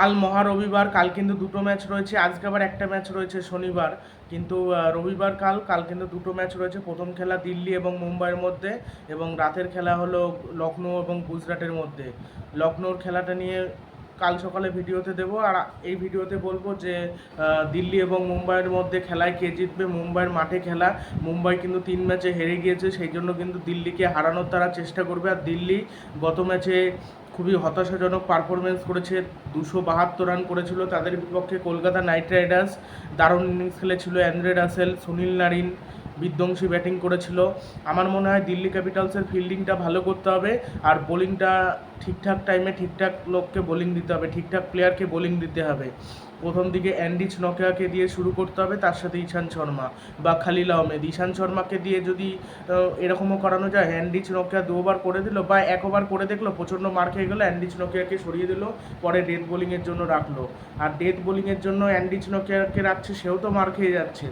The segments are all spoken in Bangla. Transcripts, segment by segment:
কাল মহা রবিবার, কাল কিন্তু দুটো ম্যাচ রয়েছে। আজকে আবার একটা ম্যাচ রয়েছে শনিবার। কিন্তু রবিবার কাল কাল কিন্তু দুটো ম্যাচ রয়েছে। প্রথম খেলা দিল্লি এবং মুম্বাইয়ের মধ্যে এবং রাতের খেলা হলো লখনৌ এবং গুজরাটের মধ্যে। লখনৌর খেলাটা নিয়ে কাল সকালে ভিডিওতে দেবো। আর এই ভিডিওতে বলব যে দিল্লি এবং মুম্বাইয়ের মধ্যে খেলায় কে জিতবে? মুম্বাইয়ের মাঠে খেলা। মুম্বাই কিন্তু তিন ম্যাচে হেরে গিয়েছে। সেই জন্য কিন্তু দিল্লিকে হারানোর তারা চেষ্টা করবে। আর দিল্লি গত ম্যাচে খুবই হতাশাজনক পারফরমেন্স করেছে। দুশো বাহাত্তর রান করেছিল তাদের বিপক্ষে কলকাতা নাইট রাইডার্স। দারুণ ইনিংস খেলেছিল অ্যান্ড্রে রাসেল, সুনীল নারিন, বিধ্বংসী ব্যাটিং করেছিল। আমার মনে হয় দিল্লি ক্যাপিটালসের ফিল্ডিংটা ভালো করতে হবে আর বোলিংটা ঠিকঠাক টাইমে ঠিকঠাক লোককে বোলিং দিতে হবে, ঠিকঠাক প্লেয়ারকে বোলিং দিতে হবে। প্রথম দিকে অ্যান্ডিচ নকেয়াকে দিয়ে শুরু করতে হবে, তার সাথে ঈশান শর্মা বা খালিল আহমেদ। ঈশান শর্মাকে দিয়ে যদি এরকমও করানো যায় হ্যান্ডিচ নকিয়া দুবার করে দিল বা এক করে দেখল, প্রচণ্ড মার খেয়ে গেলো, অ্যান্ডিচ নকিয়াকে সরিয়ে দিল, পরে ডেথ বোলিংয়ের জন্য রাখল। আর ডেথ বোলিংয়ের জন্য অ্যান্ডিচ নকিয়াকে রাখছে, সেও তো মার খেয়ে যাচ্ছে।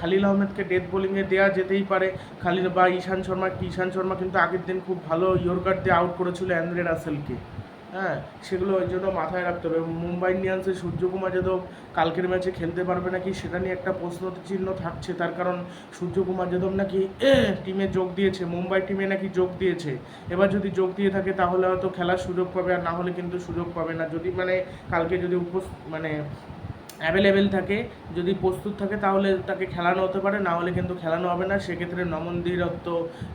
খালিল আহমেদকে ডেথ বোলিংয়ে দেওয়া যেতেই পারে। খালিল বা ঈশান শর্মা ঈশান শর্মা কিন্তু আগের দিন খুব ভালো ইয়র্কার দিয়ে আউট করেছিল অ্যান্ড্রে রাসেলকে। হ্যাঁ সেগুলো ওই জন্য মাথায় রাখতে হবে। মুম্বাই ইন্ডিয়ান্সে সূর্যকুমার যাদব কালকের ম্যাচে খেলতে পারবে নাকি সেটা নিয়ে একটা প্রশ্ন চিহ্ন থাকছে। তার কারণ সূর্যকুমার যাদব নাকি টিমে যোগ দিয়েছে, মুম্বাই টিমে নাকি যোগ দিয়েছে। এবার যদি যোগ দিয়ে থাকে তাহলে হয়তো খেলার সুযোগ পাবে আর না হলে কিন্তু সুযোগ পাবে না। যদি মানে কালকে যদি উপস মানে অ্যাভেলেবেল থাকে, যদি প্রস্তুত থাকে তাহলে তাকে খেলানো হতে পারে, না হলে কিন্তু খেলানো হবে না। সেক্ষেত্রে নমনদীর রত্ত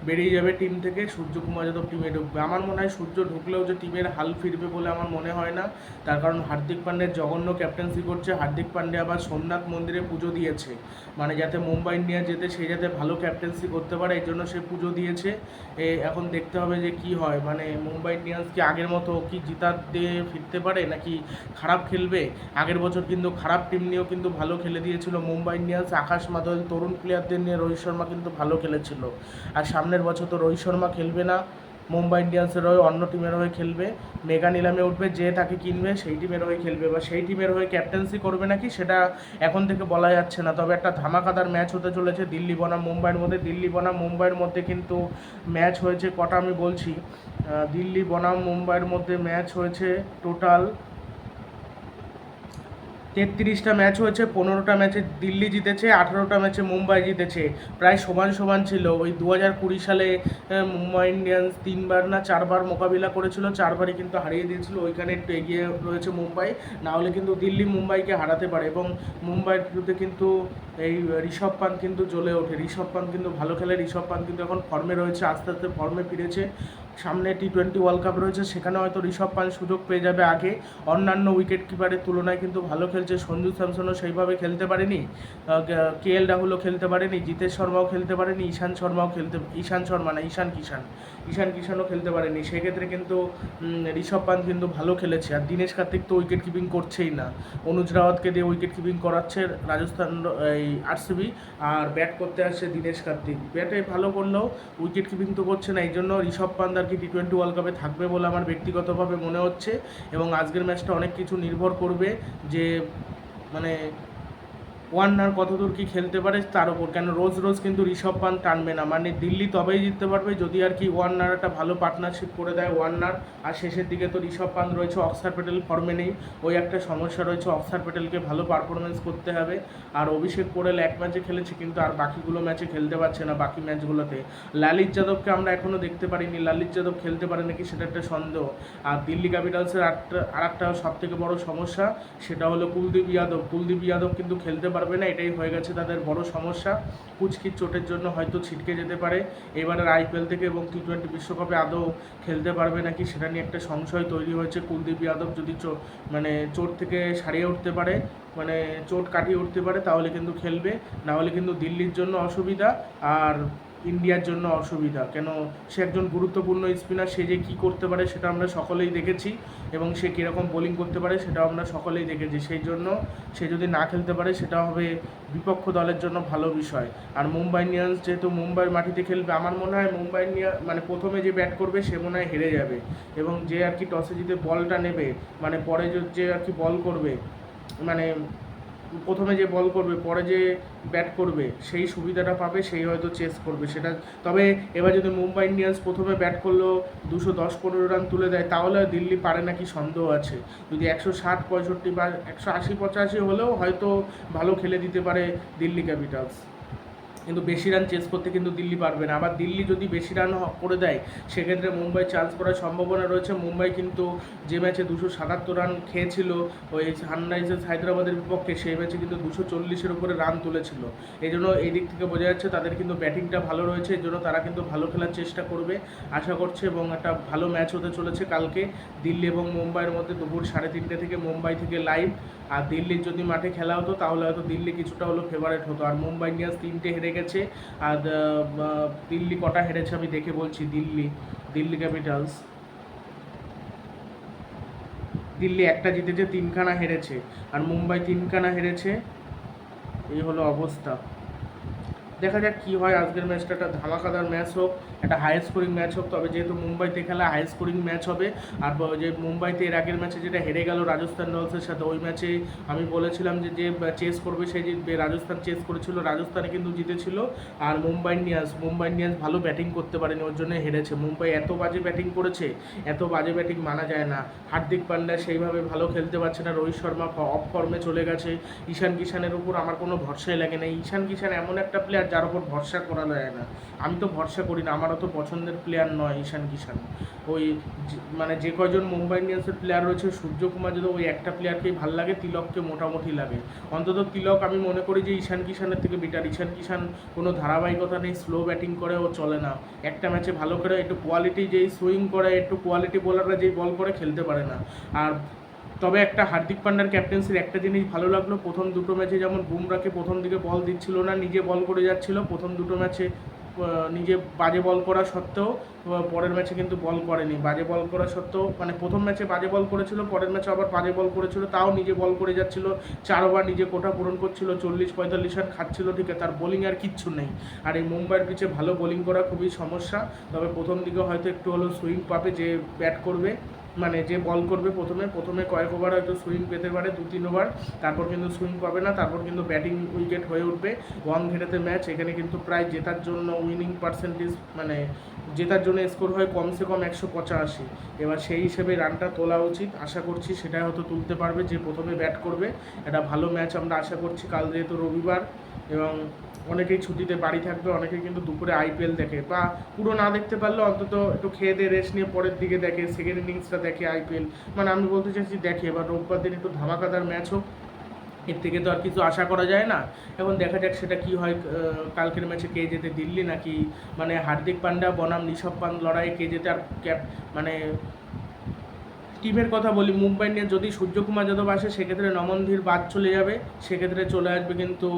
বেরিয়ে যাবে টিম থেকে, সূর্যকুমার যাদব টিমে ঢুকবে। আমার মনে হয় সূর্য ঢুকলেও যে টিমের হাল ফিরবে বলে আমার মনে হয় না। তার কারণ হার্দিক পান্ডের জঘন্য ক্যাপ্টেন্সি করছে। হার্দিক পান্ডে আবার সোমনাথ মন্দিরে পুজো দিয়েছে। মানে যাতে মুম্বাই ইন্ডিয়ান্স যেতে, সে যাতে ভালো ক্যাপ্টেন্সি করতে পারে, এই জন্য সে পুজো দিয়েছে। এখন দেখতে হবে যে কি হয়। মানে মুম্বাই ইন্ডিয়ান্স কি আগের মতো কি দিয়ে ফিরতে পারে, নাকি খারাপ খেলবে? আগের বছর কিন্তু খারাপ টিম নিয়েও কিন্তু ভালো খেলে দিয়েছিল। মুম্বাই ইন্ডিয়ান্স আকাশ মাদল, তরুণ প্লেয়ারদের নিয়ে রোহিত শর্মা কিন্তু ভালো খেলেছিল। আর সামনের বছর তো রোহিত শর্মা খেলবে না। মুম্বাই ইন্ডিয়ান্সের হয়ে অন্য টিমের হয়ে খেলবে। মেগা নিলামে উঠবে, যে তাকে কিনবে, সেই টিমের হয়ে খেলবে। বা সেই টিমের হয়ে ক্যাপ্টেন্সি করবে নাকি, সেটা এখন থেকে বলা যাচ্ছে না। তবে একটা ধামাকাদার ম্যাচ হতে চলেছে দিল্লি বনাম মুম্বাইয়ের মধ্যে। দিল্লি বনাম মুম্বাইয়ের মধ্যে কিন্তু ম্যাচ হয়েছে, কটা আমি বলছি। দিল্লি বনাম মুম্বাইয়ের মধ্যে ম্যাচ হয়েছে টোটাল তেত্রিশটা ম্যাচ হয়েছে, পনেরোটা ম্যাচে দিল্লি জিতেছে, আঠারোটা ম্যাচে মুম্বাই জিতেছে। প্রায় সমান সমান ছিল। ওই দু হাজার কুড়ি সালে মুম্বাই ইন্ডিয়ান্স তিনবার না চারবার মোকাবিলা করেছিল, চারবারই কিন্তু হারিয়ে দিয়েছিল। ওইখানে একটু এগিয়ে রয়েছে মুম্বাই। না হলে কিন্তু দিল্লি মুম্বাইকে হারাতে পারে এবং মুম্বাইয়ের বিরুদ্ধে কিন্তু এই ঋষভ পান্ত কিন্তু জ্বলে ওঠে। ঋষভ পান্ত কিন্তু ভালো খেলে, ঋষভ পান্ত কিন্তু এখন ফর্মে রয়েছে, আস্তে আস্তে ফর্মে ফিরেছে। সামনে টি টোয়েন্টি ওয়ার্ল্ড কাপ রয়েছে, সেখানে হয়তো ঋষভ পান্ত সুযোগ পেয়ে যাবে আগে। অন্যান্য উইকেট কিপারের তুলনায় কিন্তু ভালো খেলছে সঞ্জু স্যামসনও সেইভাবে খেলতে পারেনি। কে এল রাহুলও খেলতে পারেনি, জিতেশ শর্মাও খেলতে পারেনি, ঈশান শর্মাও খেলতে, ঈশান শর্মা না, ঈশান কিষান ঈশান কিষানও খেলতে পারেনি, সেক্ষেত্রে কিন্তু ঋষভ পান্ত কিন্তু ভালো খেলেছে। আর দীনেশ কার্তিক তো উইকেট কিপিং করছেই না। অনুজ রাওয়াতকে দিয়ে উইকেট কিপিং করাচ্ছে রাজস্থান, এই আরসিবি আর ব্যাট করতে আসছে দীনেশ কার্তিক। ব্যাটে ভালো করলেও উইকেট কিপিং তো করছে না এই জন্য ঋষভ পান্ত আর কি টি টোয়েন্টি ওয়ার্ল্ড কাপে থাকবে বলে আমার ব্যক্তিগতভাবে মনে হচ্ছে এবং আজকের ম্যাচটা অনেক কিছু নির্ভর করবে যে মানে ওয়ার্নার কতদূর কি খেলতে পারে তার উপর। কেন রোজ রোজ কিন্তু ঋষভ পান্ত টানবে না। মানে দিল্লি তবেই জিততে পারবে যদি আর কি ওয়ার্নার একটা ভালো পার্টনারশিপ করে দেয় ওয়ার্নার আর। শেষের দিকে তো ঋষভ পান্ত রয়েছে অক্সার প্যাটেল ফর্মে নেই। ওই একটা সমস্যা রয়েছে অক্সার প্যাটেলকে ভালো পারফরমেন্স করতে হবে। আর অভিষেক পোরেল এক ম্যাচে খেলেছে কিন্তু আর বাকিগুলো ম্যাচে খেলতে পারছে না বাকি ম্যাচগুলোতে লালিত যাদবকে আমরা এখনও দেখতে পারিনি। লালিত যাদব খেলতে পারে নাকি সেটা একটা সন্দেহ। আর দিল্লি ক্যাপিটালসের আর একটা সব থেকে বড় সমস্যা সেটা হলো কুলদীপ যাদব। কুলদীপ যাদব কিন্তু খেলতে পারবে না, এটাই হয়ে গেছে তাদের বড় সমস্যা। কুচকির চোটের জন্য হয়তো ছিটকে যেতে পারে। এবারের আইপিএল থেকে এবং টি টোয়েন্টি বিশ্বকাপে আদৌ খেলতে পারবে নাকি সেটা নিয়ে একটা সংশয় তৈরি হয়েছে। কুলদীপ যাদব যদি মানে চোট থেকে সারিয়ে উঠতে পারে মানে চোট কাটিয়ে উঠতে পারে, তাহলে কিন্তু খেলবে। না হলে কিন্তু দিল্লির জন্য অসুবিধা। আর ইন্ডিয়ার জন্য অসুবিধা। কেন সে একজন গুরুত্বপূর্ণ স্পিনার, সে যে কী করতে পারে সেটা আমরা সকলেই দেখেছি এবং সে কীরকম বোলিং করতে পারে সেটাও আমরা সকলেই দেখেছি। সেই জন্য সে যদি না খেলতে পারে সেটা হবে বিপক্ষ দলের জন্য ভালো বিষয়। আর মুম্বাই ইন্ডিয়ান্স যেহেতু মুম্বাইয়ের মাটিতে খেলবে, আমার মনে হয় মুম্বাই ইন্ডিয়ান মানে প্রথমে যে ব্যাট করবে সে মনে হয় হেরে যাবে এবং যে আর কি টসে জিতে বলটা নেবে মানে পরে যে- যে আর কি বল করবে মানে প্রথমে যে বল করবে, পরে যে ব্যাট করবে, সেই সুবিধাটা পাবে, সেই হয়তো চেস করবে, সেটা তবে এবার যদি মুম্বাই ইন্ডিয়ান্স প্রথমে ব্যাট করল দুশো দশ পনেরো রান তুলে দেয়, তাহলে দিল্লি পারে নাকি সন্দেহ আছে। যদি একশো ষাট পঁয়ষট্টি বা একশো আশি পঁচাশি হলেও হয়তো ভালো খেলে দিতে পারে দিল্লি ক্যাপিটালস কিন্তু বেশি রান চেস করতে কিন্তু দিল্লি পারবে না। আবার দিল্লি যদি বেশি রান করে দেয়, সেক্ষেত্রে মুম্বাই চান্স করার সম্ভাবনা রয়েছে। মুম্বাই কিন্তু যে ম্যাচে দুশো সাতাত্তর রান খেয়েছিল, ওই সানরাইজার্স হায়দ্রাবাদের বিপক্ষে, সেই ম্যাচে কিন্তু দুশো চল্লিশের উপরে রান তুলেছিল। এই জন্য এই দিক থেকে বোঝা যাচ্ছে, তাদের কিন্তু ব্যাটিংটা ভালো রয়েছে। এই জন্য তারা কিন্তু ভালো খেলার চেষ্টা করবে, আশা করছে, এবং একটা ভালো ম্যাচ হতে চলেছে কালকে। দিল্লি এবং মুম্বাইয়ের মধ্যে দুপুর সাড়ে তিনটে থেকে মুম্বাই থেকে লাইভ আর দিল্লির যদি মাঠে খেলা হতো, তাহলে হয়তো দিল্লি কিছুটা হলো ফেভারেট হতো। আর মুম্বাই ইন্ডিয়ান্স তিনটে হেরে গেছে, আর দিল্লি কটা হেরেছে আমি দেখে বলছি। দিল্লি দিল্লি ক্যাপিটালস। দিল্লি একটা জিতেছে, তিনখানা হেরেছে। আর মুম্বাই তিনখানা হেরেছে। এই হলো অবস্থা। দেখা যাক কি হয় আজকের ম্যাচটা একটা ধামাকাদার ম্যাচ হোক, একটা হাই স্কোরিং ম্যাচ হোক। তবে যেহেতু মুম্বাইতে খেলা হাই স্কোরিং ম্যাচ হবে। আর যে মুম্বাইতে এর আগের ম্যাচে যেটা হেরে গেল রাজস্থান রয়্যালসের সাথে, ওই ম্যাচে আমি বলেছিলাম যে যে চেস করবে সে জিতবে। রাজস্থান চেস করেছিল রাজস্থানে কিন্তু জিতেছিল। আর মুম্বাই ইন্ডিয়ান্স মুম্বাই ইন্ডিয়ান্স ভালো ব্যাটিং করতে পারেনি, ওর জন্য হেরেছে। মুম্বাই এত বাজে ব্যাটিং করেছে, এত বাজে ব্যাটিং মানা যায় না। হার্দিক পান্ডা সেইভাবে ভালো খেলতে পারছে না। রোহিত শর্মা অফ ফর্মে চলে গেছে। ঈশান কিষানের উপর আমার কোনো ভরসাই লাগে না ঈশান কিষান এমন একটা প্লেয়ার যার উপর ভরসা করা যায় না। আমি তো ভরসা করি না, আমারও তো পছন্দের প্লেয়ার নয় ঈশান কিষান। ওই মানে যে কয়জন মুম্বাই ইন্ডিয়ান্সের প্লেয়ার রয়েছে, সূর্যকুমার যদি ওই একটা প্লেয়ারকেই ভালো লাগে, তিলককে মোটামুটি লাগে। অন্তত তিলক আমি মনে করি যে ঈশান কিষানের থেকে বেটার ঈশান কিষান কোনো ধারাবাহিকতা নেই স্লো ব্যাটিং করে ও চলে না। একটা ম্যাচে ভালো করে একটু কোয়ালিটি যেই সুইং করে, একটু কোয়ালিটি বোলাররা যেই বল করে খেলতে পারে না। আর তবে একটা হার্দিক পান্ডার ক্যাপ্টেন্সির একটা জিনিস ভালো লাগল, প্রথম দুটো ম্যাচে যেমন বুমরাকে প্রথম দিকে বল দিচ্ছিল না, নিজে বল করে যাচ্ছিল, প্রথম দুটো ম্যাচে নিজে বাজে বল করা সত্ত্বেও পরের ম্যাচে কিন্তু বল করেনি। বাজে বল করা সত্ত্বেও মানে প্রথম ম্যাচে বাজে বল করেছিল, পরের ম্যাচে আবার বাজে বল করেছিল, তাও নিজে বল করে যাচ্ছিল, চার ওভার নিজে কোটা পূরণ করছিল, চল্লিশ পঁয়তাল্লিশ রান খাচ্ছিল, ঠিক আছে, তার বোলিং আর কিচ্ছু নেই। আর এই মুম্বাইয়ের পিছে ভালো বোলিং করা খুবই সমস্যা, তবে প্রথম দিকে হয়তো একটু হলেও সুইং পাবে যে ব্যাট করবে। মানে যে বল করবে প্রথমে প্রথমে কয়েক ওভার হয়তো সুইং পেতে পারে, দু তিন ওভার তারপর কিন্তু সুইং পাবে না, তারপর কিন্তু ব্যাটিং উইকেট হয়ে উঠবে। ওয়ান ঘেরেতে ম্যাচ এখানে কিন্তু প্রায় জেতার জন্য উইনিং পার্সেন্টেজ মানে জেতার জন্য স্কোর হয় কমসে কম একশো পঁচাশি। এবার সেই হিসেবে রানটা তোলা উচিত। আশা করছি সেটাই হয়তো তুলতে পারবে, যে প্রথমে ব্যাট করবে। একটা ভালো ম্যাচ আমরা আশা করছি কাল যেহেতু রবিবার এবং অনেকেই ছুটিতে বাড়ি থাকবে, অনেকেই কিন্তু দুপুরে আইপিএল দেখে। বা পুরো না দেখতে পারলে অন্তত একটু খেয়ে দিয়ে রেস্ট নিয়ে পরের দিকে দেখে সেকেন্ড ইনিংসটা দেখে আইপিএল মানে আমি বলতে চাইছি, দেখে। এবার রোববার দিন একটু ধামাকাদার ম্যাচ হোক। এর থেকে তো আর কিছু আশা করা যায় না। এখন দেখা যাক সেটা কি হয় কালকের ম্যাচে কে যেতে দিল্লি নাকি মানে হার্দিক পান্ডা, বনাম ঋষভ পান লড়াই কে যেতে আর ক্যাপ মানে টিমের কথা বলি মুম্বাই নিয়ে যদি সূর্যকুমার যাদব আসে, সেক্ষেত্রে নমনধীর বাদ চলে যাবে, সেক্ষেত্রে চলে আসবে কিন্তু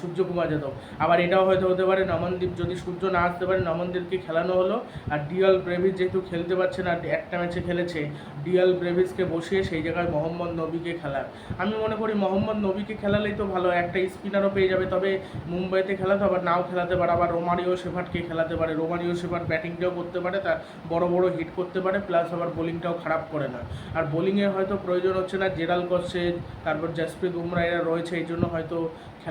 সূর্যকুমার যাদব। আবার এটাও হয়তো হতে পারে নমনদীপ। যদি সূর্য না আসতে পারে, নমনদীপকে খেলানো হলো আর ডিয়াল ব্রেভিস যেহেতু খেলতে পারছে না, একটা ম্যাচে খেলেছে, ডিয়াল ব্রেভিসকে বসিয়ে সেই জায়গায় মোহাম্মদ নবীকে খেলার। আমি মনে করি মোহাম্মদ নবীকে খেলালেই তো ভালো, একটা স্পিনারও পেয়ে যাবে। তবে মুম্বাইতে খেলাতে আবার নাও খেলাতে পারে। আবার রোমারিও শেফার্টকে খেলাতে পারে। রোমারিও শেফার্ট ব্যাটিংটাও করতে পারে, তার বড় বড় হিট করতে পারে প্লাস আবার বোলিংটাও খারাপ করে না। আর বোলিংয়ে হয়তো প্রয়োজন হচ্ছে না, জেরাল কসেজ, তারপর জাসপ্রীত বুমরা এরা রয়েছে, এই জন্য হয়তো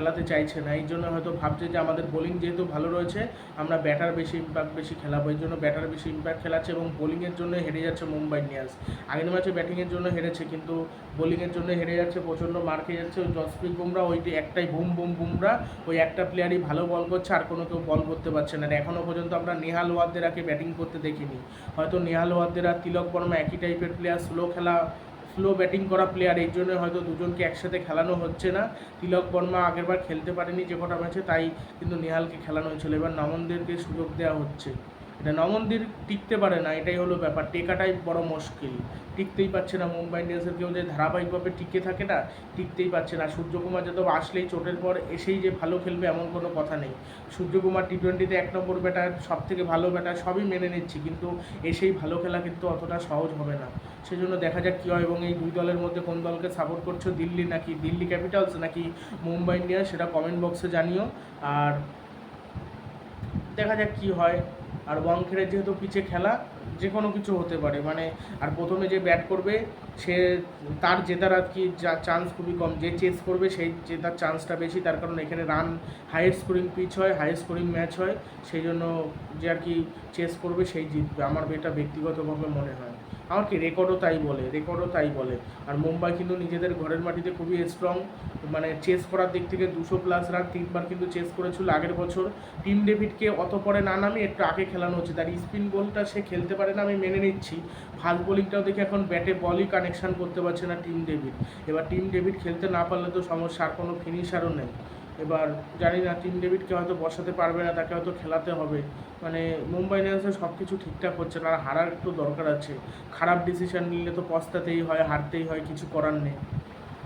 খেলাতে চাইছে না এই জন্য হয়তো ভাবছে যে আমাদের বোলিং যেহেতু ভালো রয়েছে, আমরা ব্যাটার বেশি ইম্প্যাক্ট বেশি খেলাবো এই জন্য ব্যাটার বেশি ইম্প্যাক্ট খেলাচ্ছে এবং বোলিংয়ের জন্য হেরে যাচ্ছে মুম্বাই ইন্ডিয়ান্স। আগের ম্যাচে ব্যাটিংয়ের জন্য হেরেছে, কিন্তু বোলিংয়ের জন্য হেরে যাচ্ছে, প্রচণ্ড মার খেয়ে যাচ্ছে, ওই জসপ্রীত বুমরা ওইটি একটাই বুম বুম বুমরা, ওই একটা প্লেয়ারই ভালো বল করছে, আর কোনো কেউ বল করতে পারছে না। এখনও পর্যন্ত আমরা নেহাল ওয়াদ্দেরাকে ব্যাটিং করতে দেখিনি। হয়তো নেহাল ওয়াদ্দেরা তিলক বর্মা একই টাইপের প্লেয়ার স্লো খেলা স্লো ব্যাটিং করা প্লেয়ার এই জন্য হয়তো দুজনকে একসাথে খেলানো হচ্ছে না। তিলক বর্মা আগেরবার খেলতে পারেনি যে কটা ম্যাচে তাই কিন্তু নেহালকে খেলানো হয়েছিল। এবার নামনদেরকে সুযোগ দেওয়া হচ্ছে। এটা নমনদের টিকতে পারে না, এটাই হলো ব্যাপার। টেকাটাই বড় মুশকিল। টিকতেই পারছে না। মুম্বাই ইন্ডিয়ান্সের কেউ যে ধারাবাহিকভাবে টিকে থাকে না, টিকতেই পারছে না। সূর্যকুমার যাদব আসলেই চোটের পর এসেই যে ভালো খেলবে এমন কোনো কথা নেই। সূর্যকুমার টি টোয়েন্টিতে এক নম্বর ব্যাটার সব থেকে ভালো ব্যাটার, সবই মেনে নিচ্ছি। কিন্তু এসেই ভালো খেলা কিন্তু অতটা সহজ হবে না। সেজন্য দেখা যাক কী হয় এবং এই দুই দলের মধ্যে কোন দলকে সাপোর্ট করছ, দিল্লি নাকি দিল্লি ক্যাপিটালস নাকি মুম্বাই ইন্ডিয়ান্স, সেটা কমেন্ট বক্সে জানিও। আর দেখা যাক কী হয়। আর ওয়াংখেড়ের যেহেতু পিছে খেলা যে কোনো কিছু হতে পারে। মানে আর প্রথমে যে ব্যাট করবে, সে তার জেতার আর কি যা চান্স খুবই কম। যে চেস করবে, সেই জেতার চান্সটা বেশি। তার কারণ এখানে রান হাইয়েস্ট স্কোরিং পিচ হয় হাইয়েস্ট স্কোরিং ম্যাচ হয়। সেই জন্য যে আর কি চেস করবে, সেই জিতবে। আমার এটা ব্যক্তিগতভাবে মনে হয়। আমার কি রেকর্ডও তাই বলে রেকর্ডও তাই বলে। আর মুম্বাই কিন্তু নিজেদের ঘরের মাটিতে খুবই স্ট্রং মানে চেস করার দিক থেকে দুশো প্লাস রান তিনবার কিন্তু চেস করেছিল আগের বছর। টিম ডেভিডকে অত পরে না নামিয়ে একটু আগে খেলানো হচ্ছে। তার স্পিন বলটা সে খেলতে পারে না, আমি মেনে নিচ্ছি। ফাস্ট বোলিংটাও দেখে এখন ব্যাটে বলই কানেকশন করতে পারছে না টিম ডেভিড এবার টিম ডেভিড খেলতে না পারলে তো সমস্যা, আর কোনো ফিনিশারও নেই। এবার জানি না, টিম ডেভিডকে হয়তো বসাতে পারবে না, তাকে হয়তো খেলাতে হবে। মানে মুম্বাই ইন্ডিয়ান্সের সব কিছু ঠিকঠাক হচ্ছে না, আর হারার একটু দরকার আছে। খারাপ ডিসিশন নিলে তো পস্তাতেই হয়, হারতেই হয়, কিছু করার নেই।